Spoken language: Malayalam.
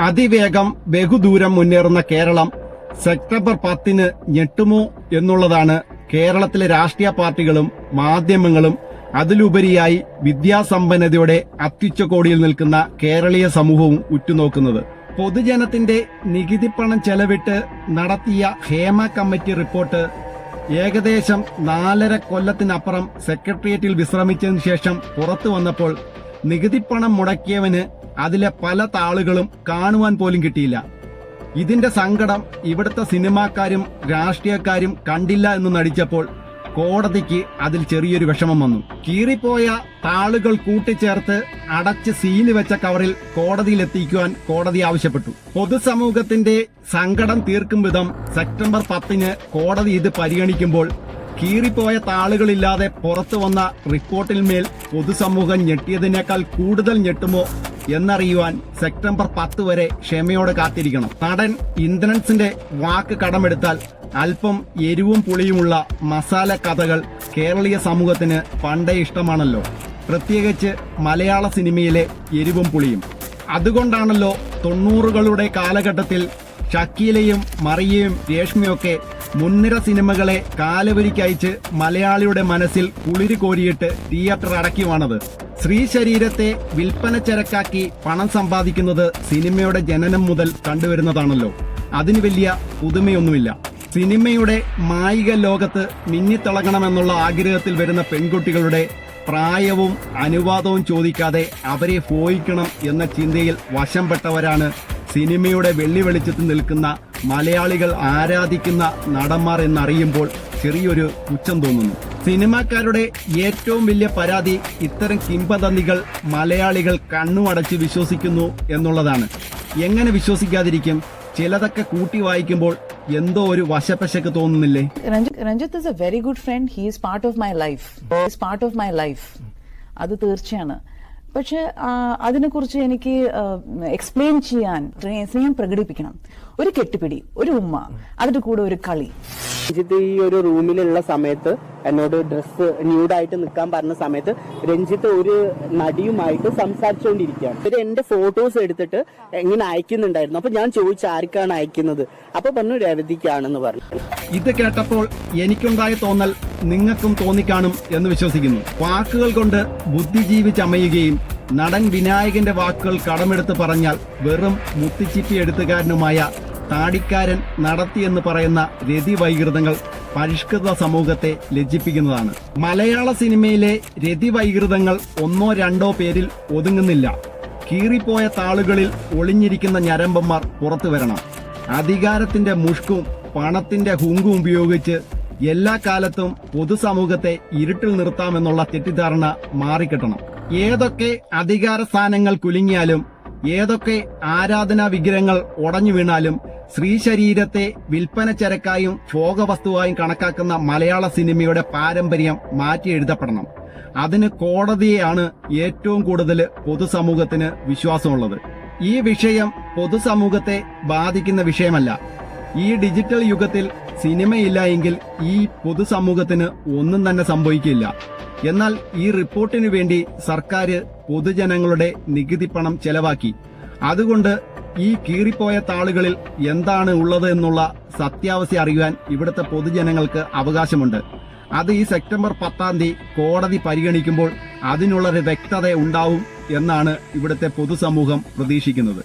അതിവേഗം ബഹുദൂരം മുന്നേറുന്ന കേരളം സെപ്റ്റംബർ പത്തിന് ഞെട്ടുമോ എന്നുള്ളതാണ് കേരളത്തിലെ രാഷ്ട്രീയ പാർട്ടികളും മാധ്യമങ്ങളും അതിലുപരിയായി വിദ്യാസമ്പന്നതയുടെ അത്യുച്ചകോടിയിൽ നിൽക്കുന്ന കേരളീയ സമൂഹവും ഉറ്റുനോക്കുന്നത്. പൊതുജനത്തിന്റെ നികുതിപ്പണം ചെലവിട്ട് നടത്തിയ ഹേമ കമ്മിറ്റി റിപ്പോർട്ട് ഏകദേശം നാലര കൊല്ലത്തിനപ്പുറം സെക്രട്ടേറിയറ്റിൽ വിശ്രമിച്ചതിനു ശേഷം പുറത്തു വന്നപ്പോൾ നികുതിപ്പണം മുടക്കിയവന് അതിലെ പല താളുകളും കാണുവാൻ പോലും കിട്ടിയില്ല. ഇതിന്റെ സങ്കടം ഇവിടുത്തെ സിനിമാക്കാരും രാഷ്ട്രീയക്കാരും കണ്ടില്ല എന്ന് നടിച്ചപ്പോൾ കോടതിക്ക് അതിൽ ചെറിയൊരു വിഷമം വന്നു. കീറിപ്പോയ താളുകൾ കൂട്ടിച്ചേർത്ത് അടച്ച് സീൽ വെച്ച കവറിൽ കോടതിയിൽ എത്തിക്കുവാൻ കോടതി ആവശ്യപ്പെട്ടു. പൊതുസമൂഹത്തിന്റെ സങ്കടം തീർക്കും വിധം സെപ്റ്റംബർ പത്തിന് കോടതി ഇത് പരിഗണിക്കുമ്പോൾ കീറിപ്പോയ താളുകളില്ലാതെ പുറത്തു വന്ന റിപ്പോർട്ടിന്മേൽ പൊതുസമൂഹം ഞെട്ടിയതിനേക്കാൾ കൂടുതൽ ഞെട്ടുമോ എന്നറിയുവാൻ സെപ്റ്റംബർ പത്ത് വരെ ക്ഷമയോടെ കാത്തിരിക്കണം. നടൻ ഇന്ദ്രൻസിന്റെ വാക്ക് കടമെടുത്താൽ അല്പം എരിവും പുളിയുമുള്ള മസാല കഥകൾ കേരളീയ സമൂഹത്തിന് പണ്ടേ ഇഷ്ടമാണല്ലോ. പ്രത്യേകിച്ച് മലയാള സിനിമയിലെ എരിവും പുളിയും. അതുകൊണ്ടാണല്ലോ തൊണ്ണൂറുകളുടെ കാലഘട്ടത്തിൽ ഷക്കീലയും മറിയയും രേഷ്മിയൊക്കെ മുൻനിര സിനിമകളെ കാലവരിക്കയച്ച് മലയാളിയുടെ മനസ്സിൽ കുളിര് കോരിയിട്ട് തിയേറ്റർ അടക്കി സ്ത്രീ ശരീരത്തെ വിൽപ്പന ചരക്കാക്കി പണം സമ്പാദിക്കുന്നത് സിനിമയുടെ ജനനം മുതൽ കണ്ടുവരുന്നതാണല്ലോ. അതിന് വലിയ പുതുമയൊന്നുമില്ല. സിനിമയുടെ മായിക ലോകത്ത് മിന്നിത്തിളങ്ങണമെന്നുള്ള ആഗ്രഹത്തിൽ വരുന്ന പെൺകുട്ടികളുടെ പ്രായവും അനുവാദവും ചോദിക്കാതെ അവരെ ഫോയിക്കണം എന്ന ചിന്തയിൽ വശംപെട്ടവരാണ് സിനിമയുടെ വെള്ളി വെളിച്ചത്തിൽ നിൽക്കുന്ന മലയാളികൾ ആരാധിക്കുന്ന നടന്മാർ എന്നറിയുമ്പോൾ ചെറിയൊരു പുച്ഛം തോന്നുന്നു. സിനിമാക്കാരുടെ ഏറ്റവും വലിയ പരാതി ഇത്തരം കിംബദന്തികൾ മലയാളികൾ കണ്ണുമടച്ച് വിശ്വസിക്കുന്നു എന്നുള്ളതാണ്. എങ്ങനെ വിശ്വസിക്കാതിരിക്കും? ചിലതൊക്കെ കൂട്ടി വായിക്കുമ്പോൾ എന്തോ ഒരു വശപ്പശക്ക് തോന്നുന്നില്ലേ? Ranjith is a very good friend he is part of my life part of my life of my അത് തീർച്ചയാണ്. പക്ഷെ അതിനെക്കുറിച്ച് എനിക്ക് എക്സ്പ്ലെയിൻ ചെയ്യാൻ സ്നേ- സ്നേഹം പ്രകടിപ്പിക്കണം. ഒരു കെട്ടുപിടി ഒരു ഉമ്മ അതിന്റെ കൂടെ ഒരു കളി. ഈ ഒരു റൂമിലുള്ള സമയത്ത് എന്നോട് ഡ്രസ്സ് ന്യൂഡായിട്ട് നിൽക്കാൻ പറഞ്ഞ സമയത്ത് രഞ്ജിത്ത് ഒരു നടിയുമായിട്ട് സംസാരിച്ചുകൊണ്ടിരിക്കുകയാണ് ഇവർ എന്റെ ഫോട്ടോസ് എടുത്തിട്ട് ഇങ്ങനെ അയക്കുന്നുണ്ടായിരുന്നു. അപ്പൊ ഞാൻ ചോദിച്ചു ആർക്കാണ് അയക്കുന്നത്? അപ്പൊ പറഞ്ഞു രവതിക്കാണെന്ന് പറഞ്ഞു. ഇത് കേട്ടപ്പോൾ എനിക്കുണ്ടായ തോന്നൽ നിങ്ങൾക്കും തോന്നിക്കാണും എന്ന് വിശ്വസിക്കുന്നു. വാക്കുകൾ കൊണ്ട് ബുദ്ധിജീവി ചമയുകയും നടൻ വിനായകന്റെ വാക്കുകൾ കടമെടുത്ത് പറഞ്ഞാൽ വെറും മുത്തിച്ചിപ്പി എഴുത്തുകാരനുമായ താടിക്കാരൻ നടത്തിയെന്ന് പറയുന്ന രതി വൈകൃതങ്ങൾ പരിഷ്കൃത സമൂഹത്തെ ലജ്ജിപ്പിക്കുന്നതാണ്. മലയാള സിനിമയിലെ രതിവൈകൃതങ്ങൾ ഒന്നോ രണ്ടോ പേരിൽ ഒതുങ്ങുന്നില്ല. കീറിപ്പോയ താളുകളിൽ ഒളിഞ്ഞിരിക്കുന്ന ഞരമ്പന്മാർ പുറത്തു വരണം. അധികാരത്തിന്റെ മുഷ്കും പണത്തിന്റെ ഹുങ്കും ഉപയോഗിച്ച് എല്ലാ കാലത്തും പൊതുസമൂഹത്തെ ഇരുട്ടിൽ നിർത്താമെന്നുള്ള തെറ്റിദ്ധാരണ മാറിക്കിട്ടണം. ഏതൊക്കെ അധികാര സ്ഥാനങ്ങൾ കുലുങ്ങിയാലും ഏതൊക്കെ ആരാധനാ വിഗ്രഹങ്ങൾ ഉടഞ്ഞു വീണാലും സ്ത്രീ ശരീരത്തെ വിൽപ്പന ചരക്കായും ഭോഗവസ്തുവായും കണക്കാക്കുന്ന മലയാള സിനിമയുടെ പാരമ്പര്യം മാറ്റി എഴുതപ്പെടണം. അതിന് കോടതിയെയാണ് ഏറ്റവും കൂടുതൽ പൊതുസമൂഹത്തിന് വിശ്വാസമുള്ളത്. ഈ വിഷയം പൊതുസമൂഹത്തെ ബാധിക്കുന്ന വിഷയമല്ല. ഈ ഡിജിറ്റൽ യുഗത്തിൽ സിനിമയില്ല എങ്കിൽ ഈ പൊതുസമൂഹത്തിന് ഒന്നും തന്നെ സംഭവിക്കില്ല. എന്നാൽ ഈ റിപ്പോർട്ടിനു വേണ്ടി സർക്കാർ പൊതുജനങ്ങളുടെ നികുതി പണം ചെലവാക്കി. അതുകൊണ്ട് ഈ കീറിപ്പോയ താളുകളിൽ എന്താണ് ഉള്ളത് എന്നുള്ള സത്യാവസ്ഥ അറിയുവാൻ ഇവിടുത്തെ പൊതുജനങ്ങൾക്ക് അവകാശമുണ്ട്. അത് ഈ സെപ്റ്റംബർ പത്താം തീയതി കോടതി പരിഗണിക്കുമ്പോൾ അതിനുള്ളൊരു വ്യക്തത ഉണ്ടാവും എന്നാണ് ഇവിടുത്തെ പൊതുസമൂഹം പ്രതീക്ഷിക്കുന്നത്.